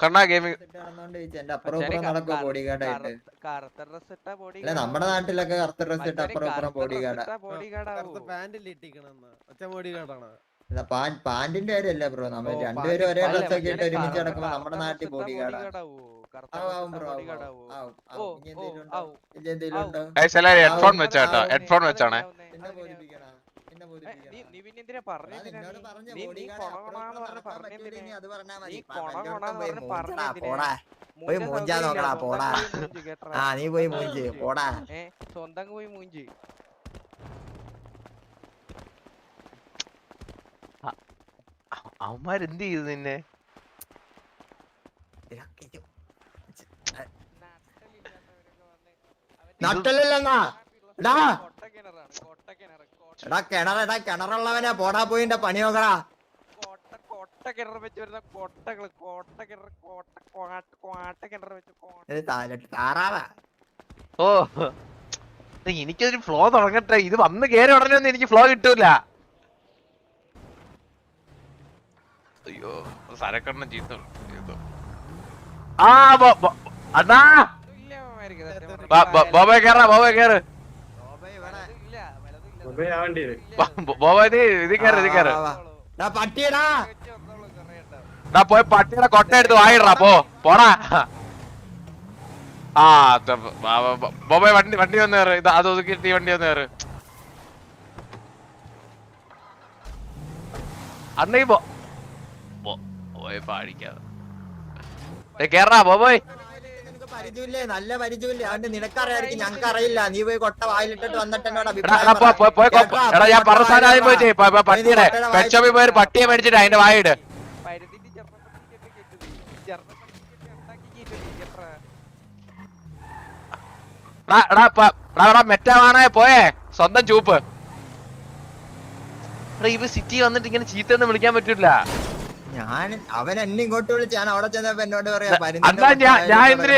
കണ്ണാ gaming കറുത്ത dress ഇട്ട body നമ്മുടെ നാട്ടിലൊക്കെ കറുത്ത ഡ്രസ് ഇട്ട് അപ്പുറം ബോഡി ഗാർഡാ പാന്റിൽ ഇട്ടിക്കണെന്ന് ഒറ്റ ബോഡി കാർഡാണ് അല്ല പാന്റിന്റെ കാര്യല്ല ബ്രോ നമ്മൾ രണ്ടുപേരും ഒരേ. ഡ്രസ് ഒക്കെ ഇട്ട് ഒരുമിച്ച് നടക്കുമ്പോ നമ്മുടെ നാട്ടിൽ ബോഡി ഗാർഡാ ആവും. ബ്രോ ബോഡി ഗാർഡ് ആവും ആവോ. ആവും? ഓ ഇനി ഓ എന്തെങ്കിലും ഉണ്ടോ? ആവും ഇനി എന്തെങ്കിലും ഉണ്ടോ? ഗൈസ് എല്ലാരും ഹെഡ്ഫോൺ വെച്ചാട്ടോ ഹെഡ്ഫോൺ വെച്ചാണേ പോയി? പോടാ. പോയി മൂഞ്ചാ നോക്കടാ പോടാ. ആ നീ പോയി മൂഞ്ച് പോടാ. സ്വന്തം പോയി മൂഞ്ചി. അവന്മാരെന്ത് ചെയ്തു നിന്നെ? നട്ടലില്ലെന്നാ എടാ. കൊട്ടക്കിണറാണ് കൊട്ടക്കിണറ് കൊട്ട- എടാ കിണർ എടാ കിണറുള്ളവനെ പോടാ പോയിന്റെ പണി നോക്കടാ. കൊട്ട കൊട്ട കിണർ വെച്ച് വരുന്ന കോട്ടകൾ കോട്ട കിണർ കോട്ട കോട്ട കോട്ട കിണർ വെച്ച് കോട്ട. ഇത് താ- താറാവാ. ഓ എനിക്കൊരു ഫ്ലോ തുടങ്ങട്ടെ. ഇത് വന്ന് കേറി ഉടനെ ഒന്നും എനിക്ക് ഫ്ലോ കിട്ടൂല. അയ്യോ സരക്കണ്ണ ചീത്ത. ആ അണ്ണാ. ബോബേ കേറാ ബോബേ കേറ്. പോയി പട്ടിയുടെ കൊട്ട എടുത്ത് വായിടാ പോ പോടാ. ആ ത- ബ- ബ- ബ- ബോബേ വണ്ടി വണ്ടി വന്ന് കയറ് ഇത് അത് ഒതുക്കിയിട്ട് ഈ വണ്ടി വന്ന് കയറ് അന്നേ പോ പോയി പാടിക്കാതെ. ദേ കേറാ ബോബോയ്. പരിചയമില്ലേ നല്ല പരിചയമില്ലേ അതുകൊണ്ട് നിനക്കറിയായിരിക്കും ഞങ്ങൾക്ക് അറിയില്ല നീ പോയി കൊട്ട വായിലിട്ടിട്ട് വന്നിട്ട് എന്നോട് എടാ പോ- പോ- പോയി കൊ- കേട്ടോ? എടാ ഞാൻ കൊട്ട പറഞ്ഞ സാധനം ആദ്യം പോയി ചെയ്യ്. പ- പ- വായിൽ പട്ടിയുടെ കൊട്ടയുടെ പെറ്റ് ഷോപ്പിൽ പോയി ഒരു പട്ടിയെ മേടിച്ചിട്ട് അതിന്റെ വായിട് പരുത്തിട്ട് ചെറുപ്പത്തിലേക്ക് കേട്ടത്. ചെറുപ്പത്തിലേക്ക് ഉണ്ടാക്കി കേട്ടത്. എത്ര? എടാ എടാ പ- എടാ എടാ മെറ്റാവാണേ പോയേ സ്വന്തം ചൂപ്പ് എടാ ഇവ സിറ്റി വന്നിട്ട് ഇങ്ങനെ ചീത്തയൊന്നും വിളിക്കാൻ പറ്റൂല ഞാൻ അവൻ എന്നെ ഇങ്ങോട്ട് വിളിച്ച് ഞാൻ അവിടെ ചെന്നപ്പോ എന്നോട് പറയാ ഞാൻ ഞാൻ എന്തിനു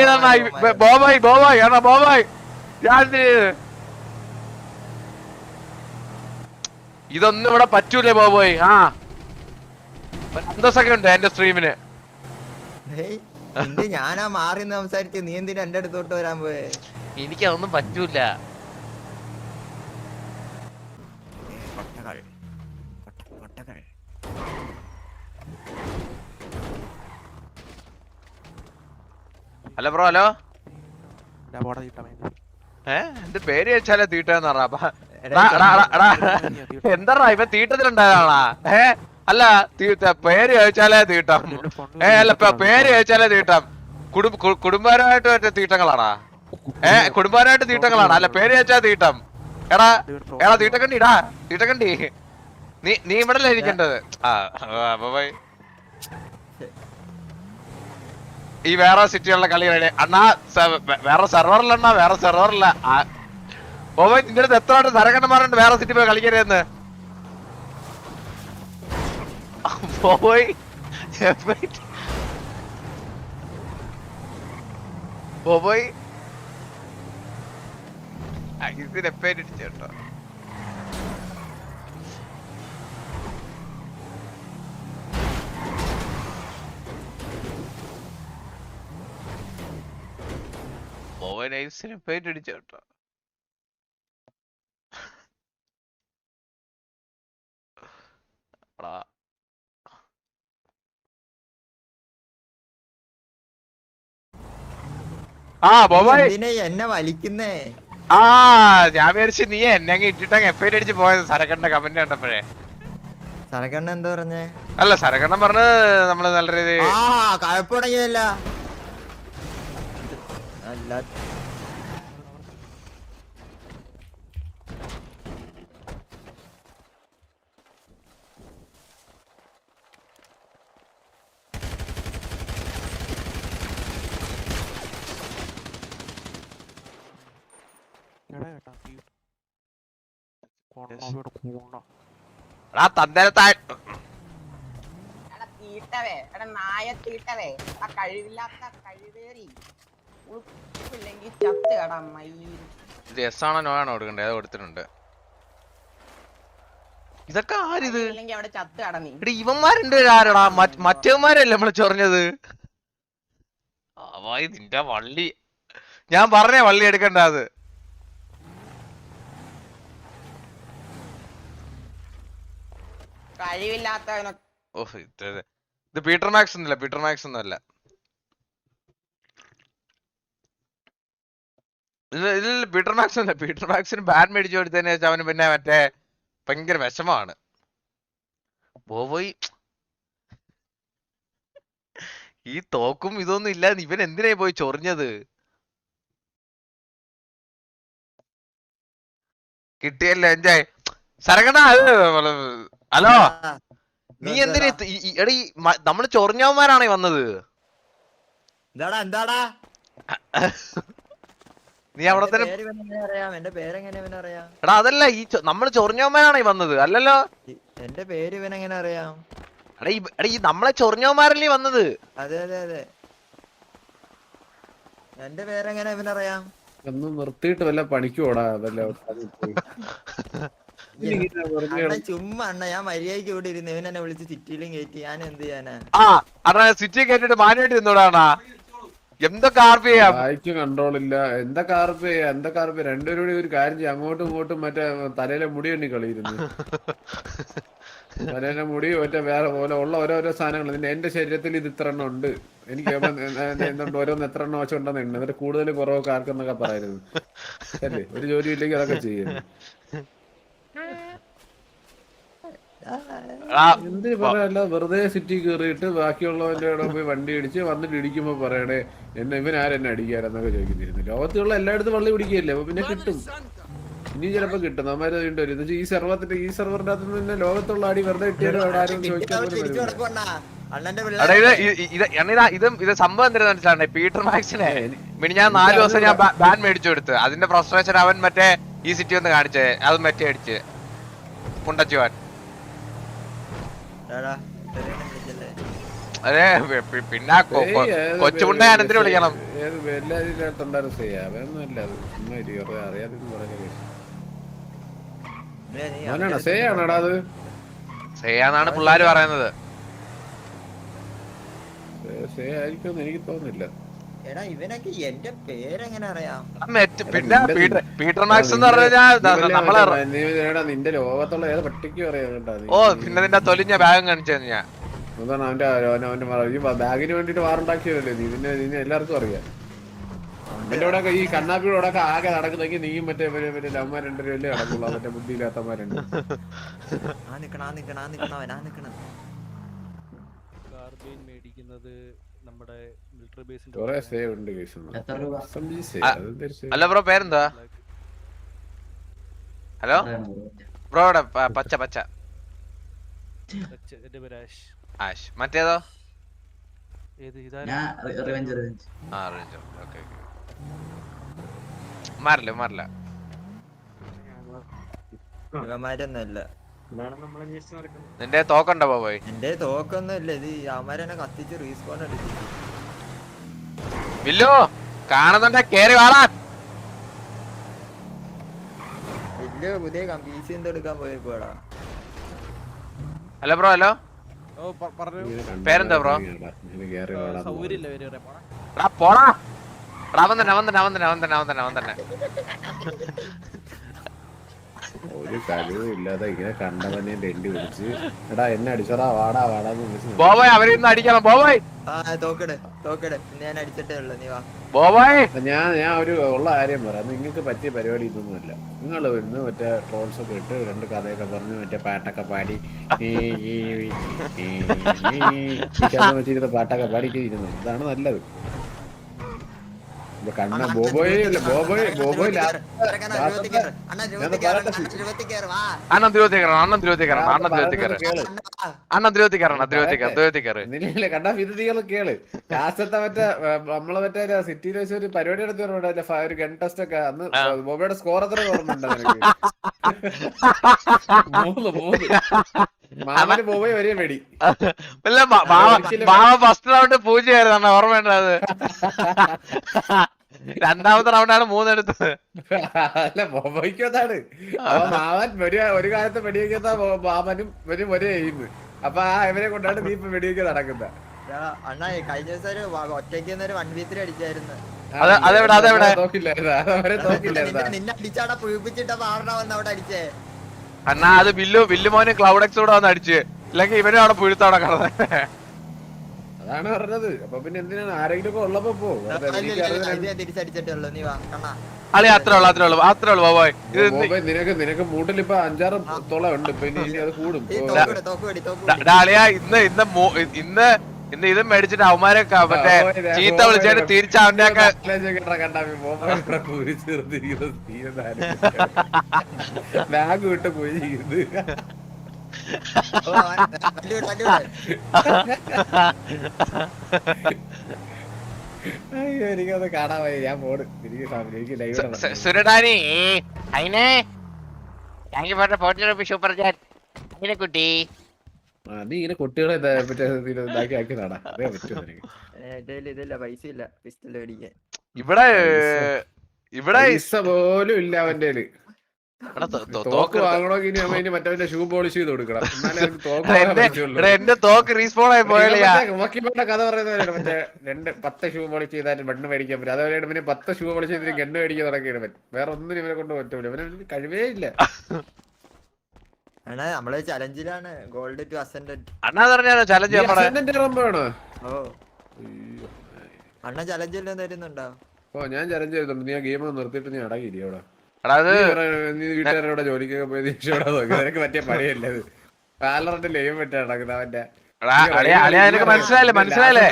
ബോബായി ബോബായി എടാ ബോബായി. ഞാൻ എന്തിനു ചെയ്ത് ഇതൊന്നും ഇവിടെ പറ്റൂലേ ബോബോയ് ആ. ഒരു അന്തസ്സൊക്കെ ഉണ്ട് എന്റെ സ്ട്രീമിന് ഞാനാ മാറി സംസാരിച്ച്? നീ എന്തിനാ എന്റെ അടുത്തോട്ട് വരാൻ പോയേ? എനിക്ക് അതൊന്നും പറ്റൂല. ഹലോ ബ്രോ ഹലോ എന്ത് എന്റെ പേര് ചോദിച്ചാലേ തീട്ടെന്ന് പറഞ്ഞ? എടാ, എന്താ ഇവ തീട്ടത്തിലുണ്ടായതാണാ? ഏ അല്ല തീട്ട പേര് ചോദിച്ചാലേ തീട്ടം. ഏ അല്ല പേര് ചോദിച്ചാലേ തീട്ടം. കുടുംബ കുടുംബപരമായിട്ട് മറ്റേ തീട്ടങ്ങളാണാ? ഏ കുടുംബപരമായിട്ട് തീട്ടങ്ങളാണ്? അല്ല പേര് ചോദിച്ചാ തീട്ടം. എടാ എടാ തീട്ടക്കണ്ടി ഇടാ തീട്ടക്കണ്ടി. നീ നീ ഇവിടെ അല്ലേ ഇരിക്കേണ്ടത്? ആ അപ്പൊ ഈ വേറെ സിറ്റിയുള്ള കളി റെഡി. അണ്ണാ വേറെ സെർവറിൽ അണ്ണാ വേറെ സെർവറില്ല ഓവൻ നിന്റെ അടുത്ത് എത്ര വട്ടം സരകണ്ണന്മാരുണ്ട് വേറെ സിറ്റി പോയി കളിക്കരുതെന്ന്? പോയി പോയി ഇതിന് കേട്ടോ പെയിന്റ് അടിച്ച കേട്ടോ. ആ ബോബോയ്. എന്തിനാ എന്നെ വലിക്കുന്നേ? ആ ഞാൻ വിചാരിച്ചു നീ എന്നെ അങ്ങ് ഇട്ടിട്ടങ്ങ് അടിച്ച് പോയത് സരക്കണ്ണ കമന്റ് കണ്ടപ്പോഴേ. സരക്കണ്ണ എന്താ പറഞ്ഞേ? അല്ല സരക്കണ്ണൻ പറഞ്ഞ് നമ്മൾ നല്ല രീതി കഴപ്പുടങ്ങിയല്ല അല്ല എടാ തന്തരത്തായ എടാ തീട്ടവേ എടാ നായ തീട്ടവേ ആ കഴിവില്ലാത്ത കഴിവേറി. ഉളുപ്പില്ലെങ്കിൽ ചത്ത് കടാ മയിൽ ഇത് എസ് ആണോ നോ ആണോ കൊടുക്കണ്ടേ അത് കൊടുത്തിട്ടുണ്ട് ഇതൊക്കെ ആരിത്? അവിടെ ചത്ത് എടാ ഇവന്മാരുണ്ട് ആരടാ? മറ്റവന്മാരല്ലേ നമ്മൾ ചൊറിഞ്ഞത്? അവ നിന്റെ വള്ളി. ഞാൻ പറഞ്ഞേ വള്ളി എടുക്കണ്ട അത്. കഴിവില്ലാത്തവനൊക്കെ. ഓ ഇത് ഇത്. പീറ്റർ മാക്സ് ഒന്നുമില്ല പീറ്റർ മാക്സ് ഒന്നുമല്ല. ഇത് ഇതിൽ പീറ്റർ മാക്സ് ഒന്നുമില്ല പീറ്റർ മാക്സിന് ബാറ്റ് മേടിച്ചു കൊടുത്തതിന് ശേഷം അവന് പിന്നെ മറ്റേ ഭയങ്കര വിഷമമാണ്. പോയി ഈ തോക്കും ഇതൊന്നും ഇല്ല ഇവൻ എന്തിനായി പോയി ചൊറിഞ്ഞത്? കിട്ടിയല്ലോ എൻജോയ് സരകണ ഹലോ? നീ എന്തിനാ എടാ നമ്മൾ ചൊറിഞ്ഞവന്മാരാണേ വന്നത്. എന്താടാ എന്താടാ? നീ അവിടെ തന്നെ എടാ അതല്ല ഈ നമ്മൾ ചൊറിഞ്ഞവന്മാരാണേ വന്നത് അല്ലല്ലോ? എന്റെ പേര് ഇവനെങ്ങനെ എങ്ങനെ അറിയാം? എടാ ഈ എടാ ഈ നമ്മളെ ചൊറിഞ്ഞവന്മാരല്ലേ വന്നത്? അതെ അതെ അതെ. എന്റെ പേരെങ്ങനെ ഇവനറിയാം ഒന്ന് നിർത്തിയിട്ട് വല്ല പണിക്കോടാ വല്ല അണ്ണ ചുമ്മാ അണ്ണ ഞാൻ മര്യാദയ്ക്ക് ഇവിടെ ഇരുന്ന് ഇവൻ എന്നെ വിളിച്ച് സിറ്റിയിലും കയറ്റി ഞാൻ എന്ത് ചെയ്യാനാ? ആ അടാ സിറ്റി കേട്ടിട്ട് മാനുവായിട്ട് നിന്നോടാണാ എന്തൊക്കെ ആർപ്പ് ചെയ്യാം? വായിക്ക് കൺട്രോൾ ഇല്ല എന്താ കാർപ്പ് ചെയ്യാ? എന്താ കാർപ്പ് ചെയ്യാ? രണ്ടുപേരും കൂടി ഒരു കാര്യം ചെയ്യാം. അങ്ങോട്ടും ഇങ്ങോട്ടും മറ്റേ തലയിലെ മുടി എണ്ണി കളിയിരുന്നു. തലയിലെ മുടി മറ്റേ വേറെ പോലെ ഉള്ള ഓരോരോ സാധനങ്ങൾ നിന്റെ എന്റെ ശരീരത്തിൽ ഇത് ഇത്ര എണ്ണം ഉണ്ട്. എനിക്ക് എന്തുണ്ട്? ഓരോന്ന് എത്ര എണ്ണം വെച്ച് ഉണ്ടെന്ന് എണ്ണ എന്നിട്ട് കൂടുതൽ കുറവൊക്കെ ആർക്കെന്നൊക്കെ പറയായിരുന്നു അല്ലേ ഒരു ജോലി ഇല്ലെങ്കിൽ അതൊക്കെ ചെയ്യുന്നു എന്തിനു പറയാനല്ല വെറുതെ സിറ്റി കയറിയിട്ട് ബാക്കിയുള്ളവന്റെ കൂടെ പോയി വണ്ടി ഇടിച്ച് വന്നിട്ട് ഇടിക്കുമ്പോ പറയണേ എന്നെ ഇവൻ ആരെന്നെ അടിക്കാരെന്നൊക്കെ ചോദിക്കുന്നിരുന്നു. ലോകത്തുള്ള എല്ലായിടത്തും വള്ളി പിടിക്കുകയല്ലേ? അപ്പൊ പിന്നെ കിട്ടും. ഇനി ചിലപ്പോ കിട്ടും. നമ്മര് വീണ്ടും വരും. ഇത് ഈ സെർവത്തിന്റെ ഈ സെർവറിന്റെ അകത്ത് നിന്ന് ലോകത്തുള്ള അടി വെറുതെ കിട്ടിയാലും അവിടെ ആരും ചോദിക്കാൻ പോലും എടാ ഇത് ഇ- ഇ- ഇത് എണ്ണ ഇത് ഇത് സംഭവം എന്തിനാ മനസ്സിലാണ് പീറ്റർ മാക്സിനെ മിനി ഞാൻ നാല് ദിവസം ഞാൻ ബാൻ മേടിച്ചു കൊടുത്ത്. അതിന്റെ ഫ്രസ്ട്രേഷൻ അവൻ മറ്റേ ഈ സിറ്റി ഒന്ന് കാണിച്ചേ. അത് മറ്റേ അടിച്ച്. പുണ്ടച്ചുവാൻ. അതെ പിന്നെ കൊച്ചുമുണ്ട ഞാൻ എന്തിനു വിളിക്കണം. ഏത് പിള്ളാര് പറയുന്നത്. എനിക്ക് തോന്നുന്നില്ല. എടാ ഇവനൊക്കെ എന്റെ പേരെങ്ങനെ അറിയാം? മെറ്റ് പിന്നെ നിന്റെ- പീറ്റർ മാക്സ് എന്ന് പറഞ്ഞാൽ നമ്മളെ നിന്റെ ലോകത്തുള്ള ഏത് പട്ടിക്കും അറിയാം ഓ പിന്നെ നിന്റെ തൊലിഞ്ഞ ബാഗും കാണിച്ചു ഞാൻ. അതാണ് അവന്റെ അവന്റെ അവന്റെ ഈ ബാഗിന് വേണ്ടിട്ട് വാറുണ്ടാക്കിയതല്ലേ നീ? നിന്നെ നിന്നെ എല്ലാവർക്കും അറിയാം. കൂടെ ഈ കണ്ണാപ്പിയുടെ ഒക്കെ ആകെ നടക്കുന്നെങ്കിൽ നീയും മറ്റേ മറ്റേ ലവന്മാർ രണ്ടുപേരല്ലേ നടക്കുള്ളൂ? ആ മറ്റേ ബുദ്ധിയില്ലാത്തമാരുണ്ട് ആ നിക്കണ ആ നിക്കണ ആ നിക്കണ അവൻ നിക്കണ. കാർബൈൻ മേടിക്കുന്നത് നമ്മുടെ മിലിറ്ററി ബേസിന്റെ കുറേ സേ ഉണ്ട് കേസ് എത്ര രൂപ ആ, അല്ല ബ്രോ പേരെന്താ ഹലോ? ബ്രോ അവിടെ പച്ച പച്ച. എന്റെ പേര് ആഷ്. ആഷ്. മറ്റേതോ? ഏത് ഇതാ ഞാൻ റിവെഞ്ച് റിവെഞ്ച് ആ റേഞ്ചർ ഓക്കേ ഓക്കെ മാറില്ല മാറില്ല. നിന്റെ തോക്കണ്ടോ പോയി എന്റെ തോക്കൊന്നും ഇല്ല ഇത് അമരനെ കത്തിച്ച് റീസ്പോൺ അടിച്ചു വില്ലു കാണുന്നുണ്ടെ. കേറി വാളാ വലിയ പുതിയ പി സി എന്തോ എടുക്കാൻ പോയപ്പോടാ ഹലോ ബ്രോ ഹലോ. പേരെന്താ ബ്രോ? പോടാ. വന്നെ വന്നെ വന്നെ വന്നെ വന്നെ അവൻ ഒരു കഴിവും ഇല്ലാതെ ഇങ്ങനെ കണ്ടവനെ തെണ്ടി വിളിച്ച് എടാ എന്നെ അടിച്ചടാ വാടാ വാടാ വിളിച്ച് ബോബോയ് അവരെ നിന്ന് അടിക്കണം ബോബോയ് ആ തോക്കെട് തോക്കെട് ഇന്ന് ഞാൻ അടിച്ചിട്ടേ ഉള്ളു നീ വാ ബോബോയ് ഞാൻ ഞാൻ ഒരു ഉള്ള കാര്യം പറയാം നിങ്ങൾക്ക് പറ്റിയ പരിപാടി ഇതൊന്നുമല്ല നിങ്ങൾ ഇന്ന് മറ്റേ ട്രോൾസ് ഒക്കെ ഇട്ട് രണ്ട് കഥയൊക്കെ പറഞ്ഞ് മറ്റേ പാട്ടൊക്കെ പാടി ഈ ഈ ഈ ഈ ശബ്ദം വെച്ചിരുന്ന പാട്ടൊക്കെ പാടിക്കിരുന്നു ഇതാണ് നല്ലത് കണ്ണ ബോബോയ് അല്ല ബോബോയ് അണ്ണൻ കയറണം അണ്ണൻ കയറണം അണ്ണൻ അണ്ണൻ ദ്രോതി കയറണം ദ്രോതി കയറ ദ്രോതി കയറ്. കണ്ടാ ഇത് നീ കേൾ. ലാസ്റ്റത്തെ മറ്റേ നമ്മളെ മറ്റേ സിറ്റിയിൽ വെച്ച് ഒരു പരിപാടി? ഫ- ഒരു ഗൺ ടെസ്റ്റ് ഒക്കെ. അന്ന് ബോബോയുടെ സ്കോർ എത്ര മൂന്ന് മൂന്ന്. ബാവ ബാവ ഫസ്റ്റ് റൗണ്ട് പൂജയായിരുന്നു ഓർമ്മയുണ്ട് അത്? രണ്ടാമത്തെ റൗണ്ടാണ് മൂന്നെടുത്തത്. അല്ല ബോബോയ്ക്ക് അതാണ് അപ്പൊ മാമൻ ഒരു ഒരു കാലത്ത് വെടിവെക്കാത്ത മാമനും ഇവരും ഒരേ എയിം അപ്പൊ ആ ഇവരെ കൊണ്ടാണ് നീ ഇപ്പൊ വെടിവെക്കാൻ നടക്കുന്നത് അണ്ണാ കഴിഞ്ഞ ദിവസം ഒരു ഒറ്റയ്ക്ക് ഒരു വൺ വി ത്രീ അടിച്ചായിരുന്നു. നിന്നെ- അടിച്ചാടാ പുഴുപ്പിച്ചിട്ട മാറണ വന്ന് അവിടെ അടിച്ചേ. അണ്ണാ അത് ബില്ലു ബില്ലു മോന് ക്ലൗഡ് എക്സ് കൂടെ വന്ന് അടിച്ച്. ഇല്ലെങ്കിൽ ഇവനും അവിടെ പുഴുത്താണ് കടന്നത് അതാണ് പറഞ്ഞത്. അപ്പൊ പിന്നെ എന്തിനാണ്? ആരെങ്കിലും ഉള്ളപ്പോ പോ. തിരിച്ചടിച്ചിട്ടുള്ളൂ നീ വാ കണ്ണാ. അളി അത്രേ ഉള്ളു അത്രേ ഉള്ളു. അത്രേ ഉള്ളു ബോബോയ്. ബോബേ, നിനക്ക് നിനക്ക് മൂട്ടിൽ ഇപ്പൊ അഞ്ചാറ് തോളം ഉണ്ട്. ഇപ്പൊ ഇനി അത് കൂടും. അളിയാ ഇന്ന് ഇന്ന് ഇന്ന് ഇന്ന് ഇതും മേടിച്ചിട്ട് അവന്മാരെ മറ്റേ ചീത്ത വിളിച്ചിട്ട് തിരിച്ച അവന്റെ ഒക്കെ ബാഗ് വിട്ട് പോയി അയ്യോ എനിക്കത് കാണാൻ വയ്യ. ഞാൻ പോണ് എനിക്ക് സു- സുരടാനി അതിനെ thank you for the forty rupees super chat. അതിനെ കുട്ടി. നീ ഇങ്ങനെ കുട്ടികളെ അതേ പറ്റുമോ നിനക്ക്. ഏ, എന്റെ കയ്യിൽ ഇതില്ല പൈസ ഇല്ല. പിസ്റ്റൽ മേടിക്കാൻ. ഇവിടെ ഇവിടെ പൈസ പോലും ഇല്ല അവന്റെ മറ്റവന്റെ ഷൂ പോളിഷ് ചെയ്ത് കൊടുക്കണം. തോക്ക് എടാ, എന്റെ തോക്ക് റീസ്പോൺ ആയി റോക്കിയുടെ കഥ പറയുന്നവരാണ് മറ്റേ രണ്ട് പത്ത് ഷൂ പോളിഷ് ചെയ്താലും മണ്ണ് മേടിക്കാൻ പറ്റും. അതേപോലെ പിന്നെ പത്ത് ഷൂ പോളിഷ് ചെയ്തിട്ട് ഗണ്ണ് മേടിക്കാൻ തുടങ്ങിയാണ് വേറെ ഒന്നും ഇവനെ കൊണ്ട് പറ്റൂല. ഇവരെ കഴിവേ ഇല്ല. അണ്ണാ നമ്മൾ ചലഞ്ചിലാണ്. ഗോൾഡ് ടു അസെൻഡ് അണ്ണാ പറഞ്ഞാലോ ചലഞ്ച് നമ്മുടെ റമ്പാണോ ഓ. അണ്ണ എല്ലാം തരുന്നുണ്ടോ? ഓ ഞാൻ ചലഞ്ച് ചെയ്തിട്ടുണ്ട് നീ ആ ഗെയിം നിർത്തിയിട്ട് നീ അവിടെ. നീ വീട്ടുകാരോടെ ജോലിക്കൊക്കെ പോയി നിനക്ക് പറ്റിയ പണിയല്ലേ അത്? പാലറിന്റെ ലൈവ് പറ്റാ നടക്കുന്നത് അവന്റെ. മനസ്സിലായില്ലേ മനസ്സിലായില്ലേ?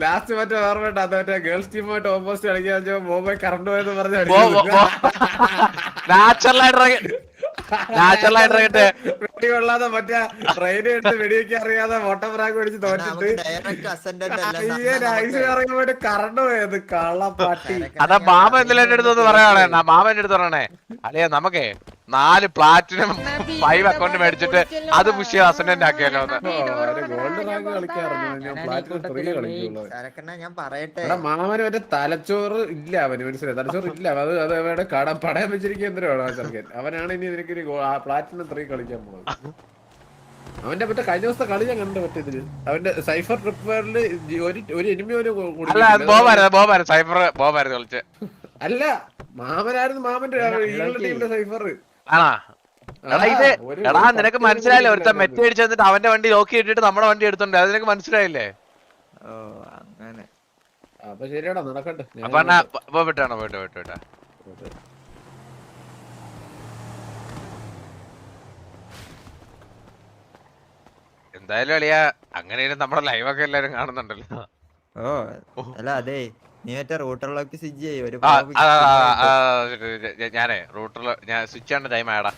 ലാസ്റ്റ് മറ്റേ ഓർമ്മയുണ്ട് അത് മറ്റേ ഗേൾസ് ടീമായിട്ട് ഓപ്പോസിറ്റ് കളിക്കാൻ വെച്ചപ്പോ ബോബെ കറണ്ട് പോയെന്ന് പറഞ്ഞു നാച്ചുറലായിട്ട് വെടി കൊള്ളാതെ മറ്റേ ട്രെയിൻ എടുത്ത് വെടിയൊക്കെ അറിയാതെ തോറ്റിട്ട് കറണ്ട് പോയത്. കള്ള പട്ടി അതാ മാമ എന്തെല്ലാം എടുത്തു പറയാണേ മാമ എന്റെ അടുത്ത് പറയണേ. അല്ലേ നമുക്കേ നാല് പ്ലാറ്റിനം ഫൈവ് അക്കൗണ്ട് മേടിച്ചിട്ട് അത് പുഷ് ചെയ്ത് അസൻഡന്റ് ആക്കിയല്ലോ ഞാൻ പറയട്ടെ. മാമന് മറ്റേ തലച്ചോറ് ഇല്ല അവന് മനസ്സിലായി? തലച്ചോറ് ഇല്ല അത് അത് അവരുടെ കട പടയാൻ വെച്ചിരിക്കുക എന്തിനാണ് ആ ചെറുക്കൻ. അവനാണ് ഇനി നിനക്ക് പ്ലാറ്റിനം ത്രീ കളിക്കാൻ പോകുന്നത്. അവന്റെ മറ്റേ കഴിഞ്ഞ ദിവസത്തെ കളി ഞാൻ കണ്ടു മറ്റേ അവന്റെ സൈഫർ ട്രിപ്പറിൽ ഒരു ഒരു എനിമി ഒരു കളിച്ച്. അല്ല മാമനായിരുന്നു മാമന്റെ ടീമിന്റെ സൈഫർ. ആണാ? എടാ ഇത് എടാ നിനക്ക് മനസ്സിലായില്ലേ? ഒരുത്ത മെറ്റ് അടിച്ച് വന്നിട്ട് അവന്റെ വണ്ടി ലോക്കി ഇട്ടിട്ട് നമ്മുടെ വണ്ടി എടുത്തോണ്ട് അത് നിനക്ക് മനസ്സിലായില്ലേ? ഓ അങ്ങനെ. അപ്പൊ ശരിയാടാ നടക്കട്ടെ. ഞാൻ അപ്പൊ എന്നാ പോ വിട്ടാണോ പോയിട്ട് പോയിട്ട് വിട്ടാ എന്തായാലും അളിയാ അങ്ങനെയും നമ്മുടെ ലൈവൊക്കെ എല്ലാരും കാണുന്നുണ്ടല്ലോ. ഓ അല്ല അതെ നീ മറ്റേ റൂട്ടറിലൊക്കെ സ്വിച്ച് ചെയ്യും ഒരു ഞാനേ റൂട്ടറിൽ ഞാൻ സ്വിച്ച് ആണ് ടൈം ആയടാ.